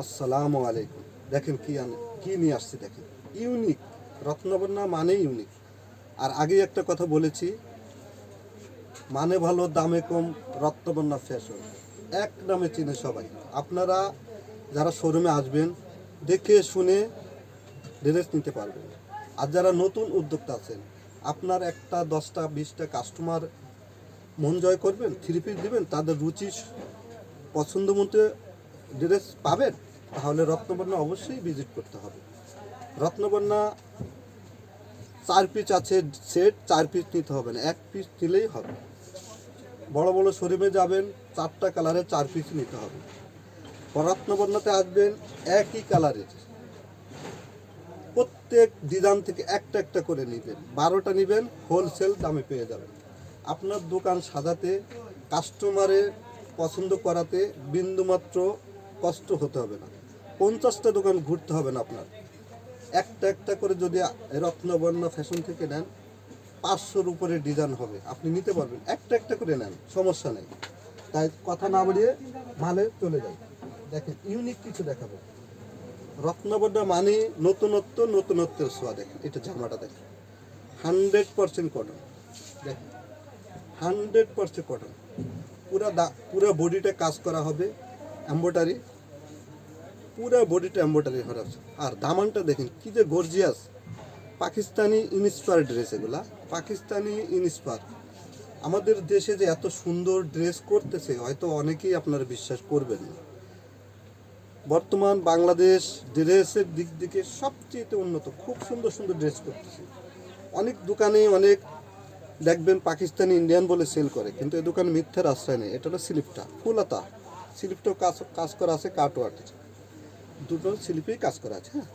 আসসালামু আলাইকুম। দেখেন কি আনে কি নিয়ে আসছি দেখেন। ইউনিক। রত্নবন্যা মানে ইউনিক। আর আগেই একটা কথা বলেছি মানে ভালো, দামে কম রত্নবন্যা ফ্যাশন এক নামে চিনে সবাই। আপনারা যারা শোরুমে আসবেন, দেখে শুনে ড্রেস নিতে পারবেন। আর যারা নতুন উদ্যোক্তা আছেন, আপনার একটা দশটা, বিশটা কাস্টমার মন জয় করবেন থ্রি পিস দিবেন, তাদের রুচি, পছন্দ মতো ড্রেস পাবেন, তাহলে রত্নবর্ণা অবশ্যই ভিজিট করতে হবে। রত্নবর্ণা চার পিস আছে সেট চার পিস নিতে হবে না, এক পিস নিলেই হবে। বড় বড় শোরুমে যাবেন, চারটা কালারের চার পিস নিতে হবে। রত্নবর্ণাতে আসবেন, একই কালারের প্রত্যেক ডিজাইন থেকে একটা একটা করে নেবেন। বারোটা নেবেন হোলসেল দামে পেয়ে যাবেন। আপনার দোকান সাজাতে কাস্টমারের পছন্দ করাতে বিন্দুমাত্র কষ্ট হতে হবে না। পঞ্চাশটা দোকান ঘুরতে হবে না আপনার। একটা একটা করে যদি রত্নবর্ণ ফ্যাশন থেকে নেন, পাঁচশোর উপরে ডিজাইন হবে। আপনি নিতে পারবেন। একটা একটা করে নেন, সমস্যা নেই। তাই কথা না বাড়িয়ে মালে চলে যাই। দেখেন ইউনিক কিছু দেখাবো। রত্নবর্ণ মানে নতুনত্ব নতুনত্বের ছোঁয়া। দেখেন, এটা জামাটা দেখেন। হান্ড্রেড পার্সেন্ট কটন দেখেন, হান্ড্রেড পার্সেন্ট কটন পুরা পুরো বডিটা কাজ করা হবে। এম্বোটারি পুরো বডিটা এম্বোটারি আছে। আর দামানটা দেখেন, কি যে গর্জিয়াস পাকিস্তানি ইনস্পায়ার ড্রেস এগুলা। পাকিস্তানি ইনস্পায়ার। আমাদের দেশে যে এত সুন্দর ড্রেস করতেছে, হয়তো অনেকেই আপনারা বিশ্বাস করবেন না। বর্তমান বাংলাদেশ ড্রেসের দিক থেকে সবচেয়ে উন্নত, খুব সুন্দর সুন্দর ড্রেস করতেছে। অনেক দোকানে অনেক দেখবেন পাকিস্তানি ইন্ডিয়ান বলে সেল করে, কিন্তু এই দোকানে মিথ্যার আশ্রয় নেই। এটা হলো স্লিপটা ফুলাতা। স্লিপটাও কাজ কাজ করা আছে কাটওয়ার্টের দুটো স্লিপেই কাজ করা আছে হ্যাঁ।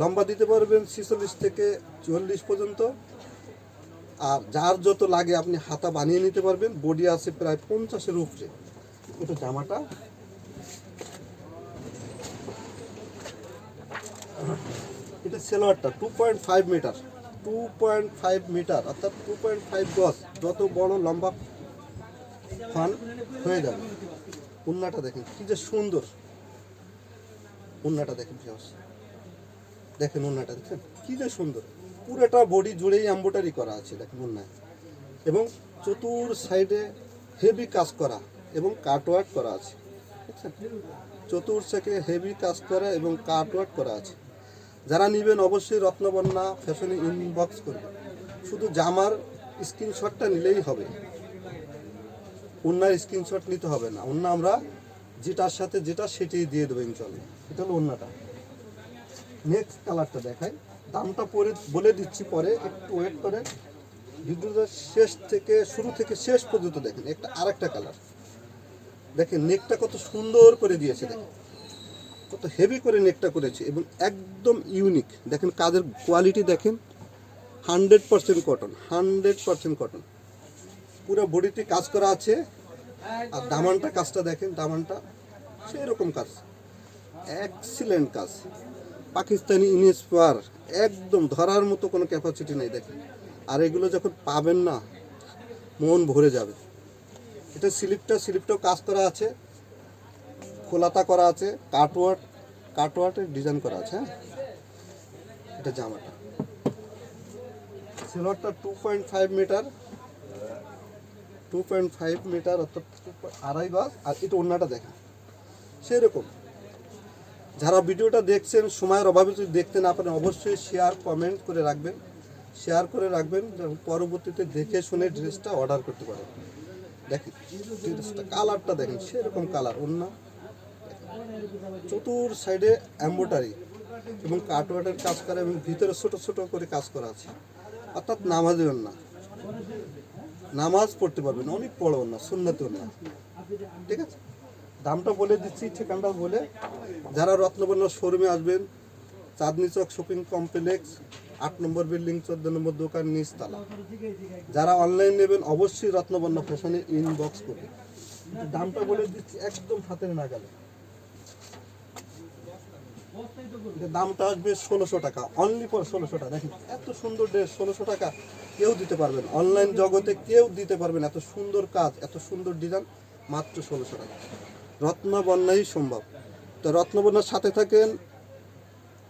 লম্বা দিতে পারবেন ছিচল্লিশ থেকে চুয়াল্লিশ পর্যন্ত। আর যার যত লাগে আপনি হাতা বানিয়ে নিতে পারবেন, বডি আছে প্রায় পঞ্চাশের উপরে। এটা জামাটা। এটা সেলোয়ারটা, two point five metre, two point five metre, অর্থাৎ টু পয়েন্ট ফাইভ গজ। যত বড় লম্বা ফান হয়ে যাবে। উন্নাটা দেখেন, কি যে সুন্দর। উন্নাটা দেখেন ভিউয়ার্স। দেখেন উন্নাটা, দেখেন কি যে সুন্দর। পুরোটা বডি জুড়েই এম্বোটারি করা আছে, দেখেন উন্নায়। এবং চতুর সাইডে হেভি কাজ করা এবং কাটওয়ার্ক করা আছে, দেখছেন? চতুর সাইডে হেভি কাজ করা এবং কাটওয়ার্ক করা আছে। যারা নেবেন অবশ্যই রত্নবন্যা ফ্যাশনে ইনবক্স করবেন। শুধু জামার স্ক্রিনশটটা নিলেই হবে। অন্যার স্ক্রিনশট নিতে হবে না। অন্য আমরা যেটার সাথে যেটা সেটাই দিয়ে দেবো ইনশাল্লাহ। এটা হলো অন্যটা। নেক্সট কালারটা দেখাই। দামটা পরে বলে দিচ্ছি পরে, একটু ওয়েট করে ভিডিওটা শেষ থেকে, শুরু থেকে শেষ পর্যন্ত দেখেন। একটা আরেকটা কালার দেখেন নেকটা কত সুন্দর করে দিয়েছে, দেখেন। কত হেভি করে নেকটা করেছে এবং একদম ইউনিক দেখেন, কাজের কোয়ালিটি দেখেন। Hundred percent cotton hundred percent cotton পুরো বডিতে কাজ করা আছে। আর দামানটা, কাজটা দেখেন, দামানটা। সেই রকম কাজ। এক্সিলেন্ট কাজ। পাকিস্তানি ইনস্পায়ার একদম ধরার মতো কোনো ক্যাপাসিটি নেই, দেখেন। আর এগুলো যখন পাবেন না, মন ভরে যাবে। এটা স্লিপটা, স্লিপটাও কাজ করা আছে। খোলাতা করা আছে কাটওয়ার্ট কাটওয়ার্টের ডিজাইন করা আছে হ্যাঁ? এটা জামাটা। সেলোয়ারটা two point five metre two point five metre অর্থাৎ আড়াই গজ, আর এটা অন্যটা দেখেন। সেরকম। যারা ভিডিওটা দেখছেন, সময়ের অভাবে যদি দেখতে না পারেন, অবশ্যই শেয়ার কমেন্ট করে রাখবেন। শেয়ার করে রাখবেন পরবর্তীতে দেখে শুনে ড্রেসটা অর্ডার করতে পারেন। দেখেন ড্রেসটা কালারটা দেখেন, সেরকম কালার অন্য চতুর সাইডে এম্বোটারি এবং কাটওয়ার্টের কাজ করা, এবং ভিতরে ছোট ছোট করে কাজ করা আছে। অর্থাৎ নামাজের না। নামাজ পড়তে পারবেন, অনেক বড় না সুন্নতেও না। ঠিক আছে? দামটা বলে দিচ্ছি, ঠিকানটা বলে। যারা রত্নবর্ণ শোরুমে আসবেন, চাঁদনি চক শপিং কমপ্লেক্স, আট নম্বর বিল্ডিং, চোদ্দ নম্বর দোকান, নিচতলা। যারা অনলাইন নেবেন, অবশ্যই রত্নবর্ণ ফ্যাশনে ইনবক্স করবেন। দামটা বলে দিচ্ছি, একদম হাতের নাগালে। এটার দামটা আসবে ষোলোশো টাকা অনলি ফর ষোলোশো টাকা। দেখেন, এত সুন্দর ড্রেস ষোলোশো টাকা কেউ দিতে পারবেন। অনলাইন জগতে কেউ দিতে পারবেন এত সুন্দর কাজ, এত সুন্দর ডিজাইন মাত্র ষোলোশো টাকা। রত্ন বন্যাই সম্ভব। তো রত্নবন্যার সাথে থাকেন।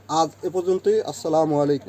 আজ এ পর্যন্তই। আসসালামু আলাইকুম।